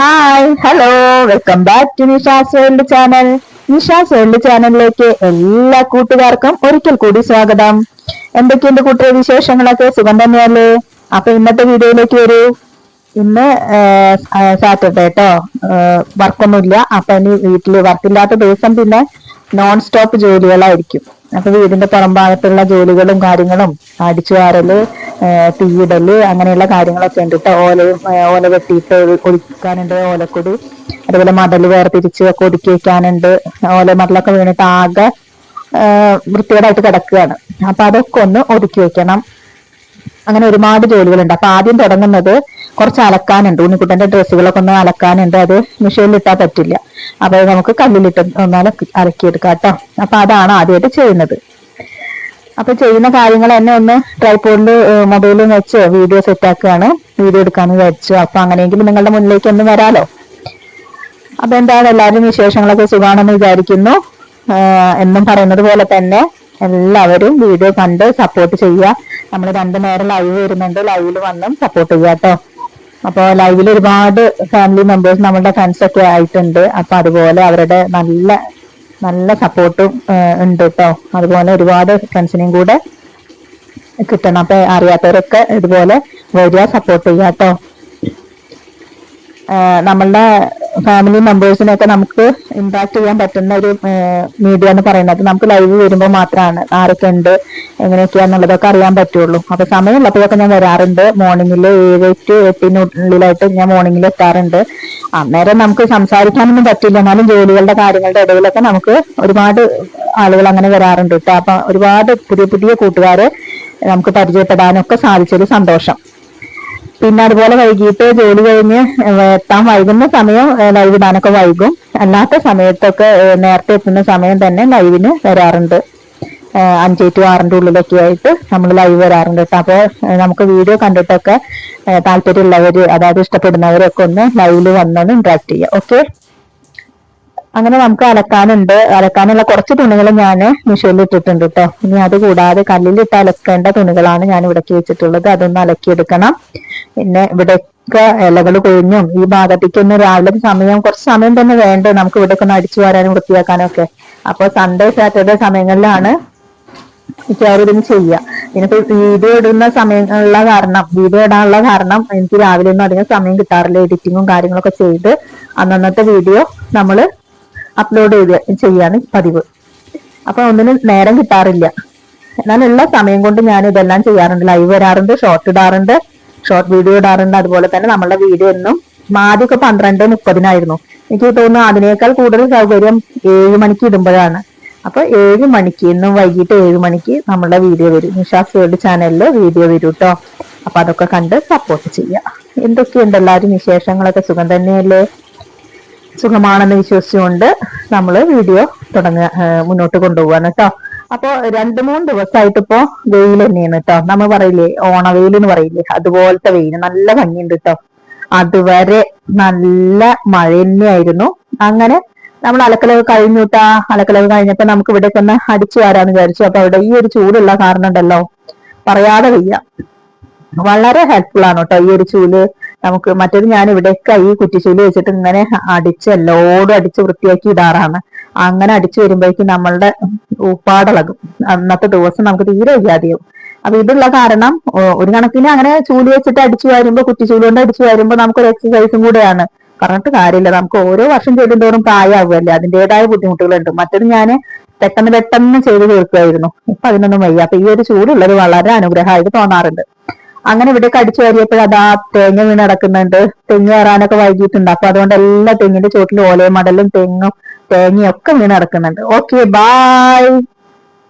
Hi hello welcome back to Nisha's world channel Nisha's world ചാനലിലേക്ക് എല്ലാ കൂട്ടുകാർക്കും ഒരിക്കൽ കൂടി സ്വാഗതം. എന്തൊക്കെയുണ്ട് കൂട്ടിയ വിശേഷങ്ങളൊക്കെ? സുഖം തന്നെയല്ലേ? അപ്പൊ ഇന്നത്തെ വീഡിയോയിലേക്ക് വരൂ. ഇന്ന് സാറ്റർഡേ കേട്ടോ വർക്കൊന്നുമില്ല. അപ്പൊ ഇനി വീട്ടിൽ വർക്കില്ലാത്ത ദിവസം പിന്നെ നോൺ സ്റ്റോപ്പ് ജോലികളായിരിക്കും. അപ്പൊ വീടിന്റെ പുറംഭാഗത്തുള്ള ജോലികളും കാര്യങ്ങളും അടിച്ചു വാരൽ തീയിടൽ അങ്ങനെയുള്ള കാര്യങ്ങളൊക്കെ ഉണ്ട്. കേട്ടോ ഓല ഓല വെട്ടിയിട്ട് ഒഴിക്കാനുണ്ട് ഓലക്കൊടി. അതുപോലെ മടൽ വേർതിരിച്ച് ഒക്കെ ഒതുക്കി വെക്കാനുണ്ട്. ഓല മടലൊക്കെ വീണിട്ട് ആകെ വൃത്തികേടായിട്ട് കിടക്കുകയാണ്. അപ്പൊ അതൊക്കെ ഒന്ന് ഒതുക്കി വെക്കണം. അങ്ങനെ ഒരുപാട് ജോലികളുണ്ട്. അപ്പൊ ആദ്യം തുടങ്ങുന്നത് കുറച്ച് അലക്കാനുണ്ട്. ഉണ്ണിക്കുട്ടന്റെ ഡ്രസ്സുകളൊക്കെ ഒന്ന് അലക്കാനുണ്ട്. അത് മെഷീനിൽ ഇട്ടാൽ പറ്റില്ല. അപ്പൊ നമുക്ക് കല്ലിലിട്ട് ഒന്ന് അലക്കി അലക്കിയെടുക്കാം കേട്ടോ. അപ്പൊ അതാണ് ആദ്യമായിട്ട് ചെയ്യുന്നത്. അപ്പൊ ചെയ്യുന്ന കാര്യങ്ങൾ എന്നെ ഒന്ന് ട്രൈപോഡിൽ മൊബൈലിൽ വെച്ച് വീഡിയോ സെറ്റ് ആക്കുകയാണ്. വീഡിയോ എടുക്കാന്ന് വിചാരിച്ചു. അപ്പൊ അങ്ങനെയെങ്കിലും നിങ്ങളുടെ മുന്നിലേക്ക് ഒന്ന് വരാലോ. അപ്പൊ എന്താണ് എല്ലാവരും വിശേഷങ്ങളൊക്കെ സുഖമാണെന്ന് വിചാരിക്കുന്നു. എന്നും പറയുന്നത് പോലെ തന്നെ എല്ലാവരും വീഡിയോ കണ്ട് സപ്പോർട്ട് ചെയ്യുക. നമ്മൾ രണ്ടു നേരം ലൈവ് വരുന്നുണ്ട്. ലൈവിൽ വന്നും സപ്പോർട്ട് ചെയ്യുക കേട്ടോ. അപ്പോൾ ലൈവിൽ ഒരുപാട് ഫാമിലി മെമ്പേഴ്സ് നമ്മുടെ ഫ്രണ്ട്സ് ഒക്കെ ആയിട്ടുണ്ട്. അപ്പൊ അതുപോലെ അവരുടെ നല്ല നല്ല സപ്പോർട്ടും ഉണ്ട് കേട്ടോ അതുപോലെ ഒരുപാട് ഫ്രണ്ട്സിനെയും കൂടെ കിട്ടണം. അപ്പൊ അറിയാത്തവരൊക്കെ ഇതുപോലെ വരിക സപ്പോർട്ട് ചെയ്യാട്ടോ നമ്മളുടെ ഫാമിലി മെമ്പേഴ്സിനെയൊക്കെ നമുക്ക് ഇമ്പാക്ട് ചെയ്യാൻ പറ്റുന്ന ഒരു മീഡിയ എന്ന് പറയുന്നത്. നമുക്ക് ലൈവ് വരുമ്പോൾ മാത്രമാണ് ആരൊക്കെ ഉണ്ട് എങ്ങനെയൊക്കെയാന്നുള്ളതൊക്കെ അറിയാൻ പറ്റുള്ളൂ. അപ്പൊ സമയമുള്ളപ്പോഴൊക്കെ ഞാൻ വരാറുണ്ട്. മോർണിംഗിൽ ഏഴ് ടു എട്ടിനുള്ളിലായിട്ട് ഞാൻ മോർണിംഗിൽ എത്താറുണ്ട്. അന്നേരം നമുക്ക് സംസാരിക്കാനൊന്നും പറ്റില്ല. എന്നാലും ജോലികളുടെ കാര്യങ്ങളുടെ ഇടയിലൊക്കെ നമുക്ക് ഒരുപാട് ആളുകൾ അങ്ങനെ വരാറുണ്ട്. കേട്ടോ അപ്പൊ ഒരുപാട് പുതിയ പുതിയ കൂട്ടുകാരെ നമുക്ക് പരിചയപ്പെടാനൊക്കെ സാധിച്ചൊരു സന്തോഷം. പിന്നെ അതുപോലെ വൈകിട്ട് ജോലി കഴിഞ്ഞ് എത്താൻ വൈകുന്ന സമയം ലൈവ് വൈകും. അല്ലാത്ത സമയത്തൊക്കെ നേരത്തെ എത്തുന്ന സമയം തന്നെ ലൈവിന് വരാറുണ്ട്. അഞ്ച് ടു ആറിന്റെ ഉള്ളിലൊക്കെ ആയിട്ട് നമ്മൾ ലൈവ് വരാറുണ്ട് കേട്ടോ. അപ്പോൾ നമുക്ക് വീഡിയോ കണ്ടിട്ടൊക്കെ താല്പര്യമുള്ളവര് അതായത് ഇഷ്ടപ്പെടുന്നവരൊക്കെ ഒന്ന് ലൈവിൽ വന്നൊന്ന് ഇന്ററാക്ട് ചെയ്യാം. ഓക്കെ അങ്ങനെ നമുക്ക് അലക്കാനുണ്ട്. അലക്കാനുള്ള കുറച്ച് തുണികൾ ഞാൻ മിഷീനിൽ ഇട്ടിട്ടുണ്ട് കേട്ടോ ഇനി അത് കൂടാതെ കല്ലിലിട്ട് അലക്കേണ്ട തുണികളാണ് ഞാൻ ഇവിടേക്ക് വെച്ചിട്ടുള്ളത്. അതൊന്ന് അലക്കിയെടുക്കണം. പിന്നെ ഇവിടെയൊക്കെ ഇലകൾ കൊഴിഞ്ഞും ഈ ഭാഗത്തേക്കൊന്ന് രാവിലെ സമയം കുറച്ച് സമയം തന്നെ വേണ്ട നമുക്ക് ഇവിടെ ഒന്ന് അടിച്ചു വരാനും വൃത്തിയാക്കാനും ഒക്കെ. അപ്പൊ സൺഡേ സാറ്റർഡേ സമയങ്ങളിലാണ് മിക്കവാറും ഇതൊന്ന് ചെയ്യുക വീഡിയോ ഇടുന്ന സമയമുള്ള കാരണം വീഡിയോ ഇടാനുള്ള കാരണം എനിക്ക് രാവിലെ ഒന്നും അധികം സമയം കിട്ടാറില്ല. എഡിറ്റിങ്ങും കാര്യങ്ങളൊക്കെ ചെയ്ത് അന്നന്നത്തെ വീഡിയോ നമ്മൾ അപ്ലോഡ് ചെയ്ത് ചെയ്യാണ് പതിവ്. അപ്പൊ ഒന്നിനും നേരം കിട്ടാറില്ല. എന്നാലുള്ള സമയം കൊണ്ട് ഞാൻ ഇതെല്ലാം ചെയ്യാറുണ്ട്. ലൈവ് വരാറുണ്ട് ഷോർട്ട് ഇടാറുണ്ട് ഷോർട്ട് വീഡിയോ ഇടാറുണ്ട്. അതുപോലെ തന്നെ നമ്മളുടെ വീഡിയോ എന്നും ആദ്യമൊക്കെ പന്ത്രണ്ട് മുപ്പതിനായിരുന്നു. എനിക്ക് തോന്നുന്നു അതിനേക്കാൾ കൂടുതൽ സൗകര്യം ഏഴ് മണിക്ക് ഇടുമ്പോഴാണ്. അപ്പൊ ഏഴ് മണിക്ക് ഇന്നും വൈകിട്ട് ഏഴ് മണിക്ക് നമ്മളുടെ വീഡിയോ വരും. നിഷാസ് വേൾഡ് ചാനലിൽ വീഡിയോ വരും കേട്ടോ അപ്പൊ അതൊക്കെ കണ്ട് സപ്പോർട്ട് ചെയ്യാം. എന്തൊക്കെയുണ്ട് എല്ലാവരും വിശേഷങ്ങളൊക്കെ? സുഖം തന്നെയല്ലേ? സുഖമാണെന്ന് വിശ്വസിച്ചുകൊണ്ട് നമ്മൾ വീഡിയോ തുടങ്ങുക മുന്നോട്ട് കൊണ്ടുപോവാണ് കേട്ടോ അപ്പൊ രണ്ടു മൂന്ന് ദിവസമായിട്ട് ഇപ്പോ വെയിൽ തന്നെയാണ് കേട്ടോ നമ്മൾ പറയില്ലേ ഓണവെയിൽ എന്ന് പറയില്ലേ? അതുപോലത്തെ വെയിൽ. നല്ല ഭംഗിയുണ്ട് കേട്ടോ അതുവരെ നല്ല മഴ തന്നെയായിരുന്നു. അങ്ങനെ നമ്മൾ അലക്കലവ് കഴിഞ്ഞുട്ടാ അലക്കലവ് കഴിഞ്ഞപ്പോ നമുക്ക് ഇവിടെ ഒന്ന് അടിച്ചു വരാന്ന് വിചാരിച്ചു. അപ്പൊ അവിടെ ഈ ഒരു ചൂടുള്ള കാരണം ഉണ്ടല്ലോ. പറയാതെ വയ്യ. വളരെ ഹെൽപ്ഫുൾ ആണ് കേട്ടോ ഈ ഒരു ചൂൽ. നമുക്ക് മറ്റേത് ഞാൻ ഇവിടെയൊക്കെ ഈ കുറ്റിച്ചൂൽ വെച്ചിട്ട് ഇങ്ങനെ അടിച്ച് എല്ലോടും അടിച്ച് വൃത്തിയാക്കി ഇടാറാണ്. അങ്ങനെ അടിച്ചു വരുമ്പോഴേക്കും നമ്മളുടെ ഉപ്പാടളകും അന്നത്തെ ദിവസം നമുക്ക് തീരെ വയ്യാതെയാവും. അപ്പൊ ഇതുള്ള കാരണം ഒരു കണക്കിന് അങ്ങനെ ചൂലി വെച്ചിട്ട് അടിച്ചു വരുമ്പോ കുറ്റിച്ചൂലി കൊണ്ട് അടിച്ചു വരുമ്പോ നമുക്കൊരു എക്സസൈസും കൂടെയാണ്. പറഞ്ഞിട്ട് കാര്യമില്ല. നമുക്ക് ഓരോ വർഷം ചെയ്തോറും പ്രായമാകുമല്ലേ അതിന്റേതായ ബുദ്ധിമുട്ടുകളുണ്ട്. മറ്റത് ഞാൻ പെട്ടെന്ന് പെട്ടെന്ന് ചെയ്തു തീർക്കുമായിരുന്നു ഇപ്പൊ അതിനൊന്നും വയ്യ. അപ്പൊ ഈ ഒരു ചൂടുള്ളത് വളരെ അനുഗ്രഹമായിട്ട് തോന്നാറുണ്ട്. അങ്ങനെ ഇവിടെ അടിച്ചു കയറിയപ്പോൾ അതാ തേങ്ങ വീണ് കിടക്കുന്നുണ്ട്. തെങ്ങ് കയറാനൊക്കെ വൈകിട്ടുണ്ട് അപ്പൊ അതുകൊണ്ട് എല്ലാ തെങ്ങിന്റെ ചോട്ടിലും ഓലയും മടലും തെങ്ങും തേങ്ങയും ഒക്കെ വീണ് കിടക്കുന്നുണ്ട്. Okay bye